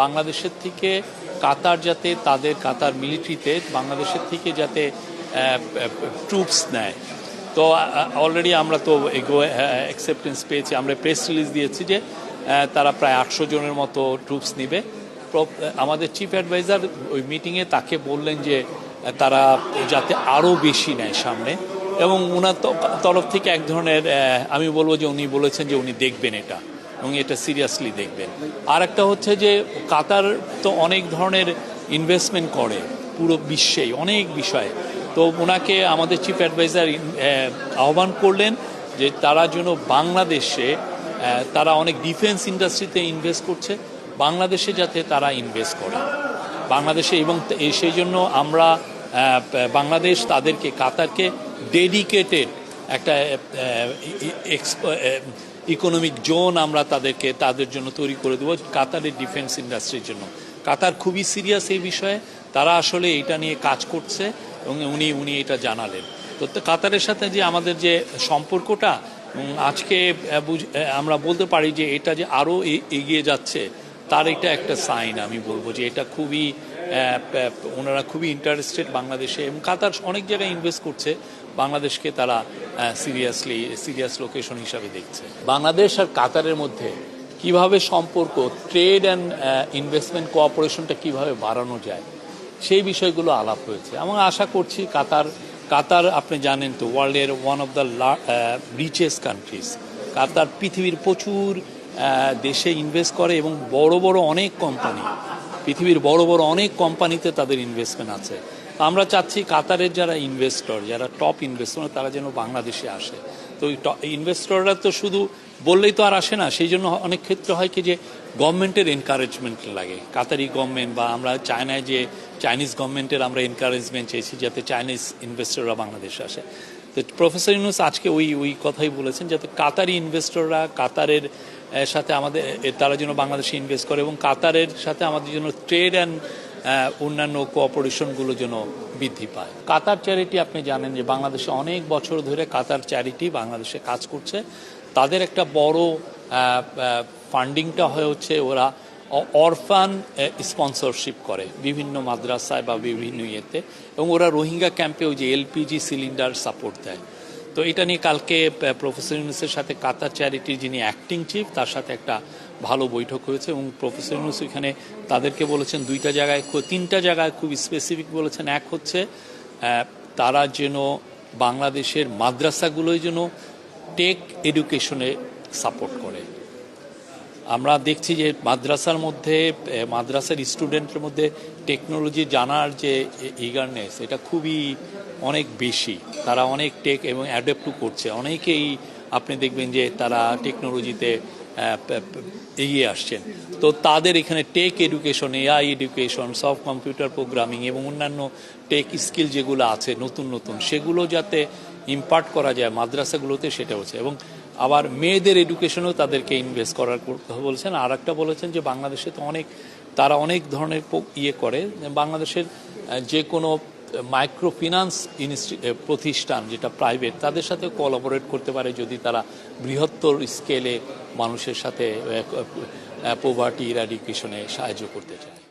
বাংলাদেশের থেকে কাতার যাতে তাদের কাতার মিলিটারিতে বাংলাদেশের থেকে যাতে ট্রুপস নেয়। তো অলরেডি আমরা তো অ্যাকসেপ্টেন্স পেয়েছি। আমরা প্রেস রিলিজ দিয়েছি যে তারা প্রায় আটশো জনের মতো ট্রুপস নিবে। আমাদের চিফ অ্যাডভাইজার ওই মিটিংয়ে তাকে বললেন যে, তারা যাতে আরও বেশি নেয় সামনে। এবং ওনার তরফ থেকে এক ধরনের আমি বলব যে উনি বলেছেন যে উনি দেখবেন এটা। এবং এটা সিরিয়াসলি দেখবেন। আর একটা হচ্ছে যে, কাতার তো অনেক ধরনের ইনভেস্টমেন্ট করে পুরো বিশ্বেই, অনেক বিষয়ে। তো ওনাকে আমাদের চিফ অ্যাডভাইজার আহ্বান করলেন যে, তারা যেন বাংলাদেশে তারা অনেক ডিফেন্স ইন্ডাস্ট্রিতে ইনভেস্ট করছে, বাংলাদেশে যাতে তারা ইনভেস্ট করে। বাংলাদেশে এবং সেই জন্য আমরা বাংলাদেশ তাদেরকে, কাতারকে ডেডিকেটেড একটা ইকোনমিক জোন আমরা তাদেরকে, তাদের জন্য তৈরি করে দেবো কাতারের ডিফেন্স ইন্ডাস্ট্রির জন্য। কাতার খুবই সিরিয়াস এই বিষয়ে, তারা আসলে এটা নিয়ে কাজ করছে এবং উনি উনি এটা জানালেন। তো কাতারের সাথে যে আমাদের যে সম্পর্কটা আজকে আমরা বলতে পারি যে এটা যে আরও এগিয়ে যাচ্ছে, তার এটা একটা সাইন আমি বলব যে এটা খুবই ওনারা খুবই ইন্টারেস্টেড বাংলাদেশে এবং কাতার অনেক জায়গায় ইনভেস্ট করছে। বাংলাদেশকে তারা সিরিয়াসলি সিরিয়াস লোকেশন হিসাবে দেখছে। বাংলাদেশ আর কাতারের মধ্যে কীভাবে সম্পর্ক ট্রেড অ্যান্ড ইনভেস্টমেন্ট কোঅপারেশনটা কীভাবে বাড়ানো যায়, সেই বিষয়গুলো আলাপ হয়েছে। এবং আশা করছি কাতার কাতার আপনি জানেন তো ওয়ার্ল্ডের one of the richest countries Qatar পৃথিবীর প্রচুর দেশে ইনভেস্ট করে এবং বড় বড় অনেক কোম্পানি পৃথিবীর বড় বড় অনেক কোম্পানিতে তাদের ইনভেস্টমেন্ট আছে। আমরা চাচ্ছি কাতারের যারা ইনভেস্টর যারা টপ ইনভেস্টর তারা যেন বাংলাদেশে আসে। তো ইনভেস্টররা তো শুধু বললেই তো আর আসে না, সেই জন্য অনেক ক্ষেত্রে হয় কি যে গভর্নমেন্টের এনকারেজমেন্ট লাগে। কাতারি গভর্নমেন্ট বা আমরা চায়নায় যে চাইনিজ গভর্নমেন্টের আমরা এনকারেজমেন্ট চেয়েছি যাতে চাইনিজ ইনভেস্টররা বাংলাদেশে আসে। তো প্রফেসর ইউনুস আজকে ওই ওই কথাই বলেছেন যাতে কাতারি ইনভেস্টররা কাতারের সাথে আমাদের তারা যেন বাংলাদেশে ইনভেস্ট করে এবং কাতারের সাথে আমাদের জন্য ট্রেড অ্যান্ড অন্যান্য কোঅপারেশনগুলো যেন বৃদ্ধি পায়। কাতার চ্যারিটি আপনি জানেন যে বাংলাদেশে অনেক বছর ধরে কাতার চ্যারিটি বাংলাদেশে কাজ করছে। তাদের একটা বড় ফান্ডিংটা হয়ে হচ্ছে ওরা অরফান স্পন্সরশিপ করে বিভিন্ন মাদ্রাসায় বা বিভিন্ন ইয়েতে। এবং ওরা রোহিঙ্গা ক্যাম্পে ওই যে এলপিজি সিলিন্ডার সাপোর্ট দেয়। তো এটা নিয়ে কালকে প্রফেসর ইউনুসের সাথে কাতার চ্যারিটির যিনি অ্যাক্টিং চিফ তার সাথে একটা ভালো বৈঠক হয়েছে এবং প্রফেসর ইউনুস এখানে তাদেরকে বলেছেন দুইটা জায়গায় তিনটা জায়গায় খুব স্পেসিফিক বলেছেন। এক হচ্ছে তারা যেন বাংলাদেশের মাদ্রাসাগুলোই যেন টেক এডুকেশনে সাপোর্ট করে। আমরা দেখছি যে মাদ্রাসার মধ্যে মাদ্রাসার স্টুডেন্টের মধ্যে টেকনোলজি জানার যে ইগারনেস এটা খুবই অনেক বেশি। তারা অনেক টেক এবং অ্যাডাপ্ট করছে। অনেকেই আপনি দেখবেন যে তারা টেকনোলজিতে এগিয়ে আসছেন। তো তাদের এখানে tech education, AI education, soft computer programming এবং অন্যান্য টেক স্কিল যেগুলো আছে, নতুন নতুন, সেগুলো যাতে ইম্পার্ট করা যায় মাদ্রাসাগুলোতে, সেটা হচ্ছে। এবং আবার মেয়েদের এডুকেশনেও তাদেরকে ইনভেস্ট করার কথা বলেছেন। আর একটা বলেছেন যে, বাংলাদেশে তো অনেক, তারা অনেক ধরনের ইয়ে করে। বাংলাদেশের যে কোনো মাইক্রো ফিনান্স প্রতিষ্ঠান যেটা প্রাইভেট তাদের সাথে কোলাবোরেট করতে পারে যদি তারা বৃহত্তর স্কেলে মানুষের সাথে পোভার্টি ইরাডিকেশনে সাহায্য করতে চায়।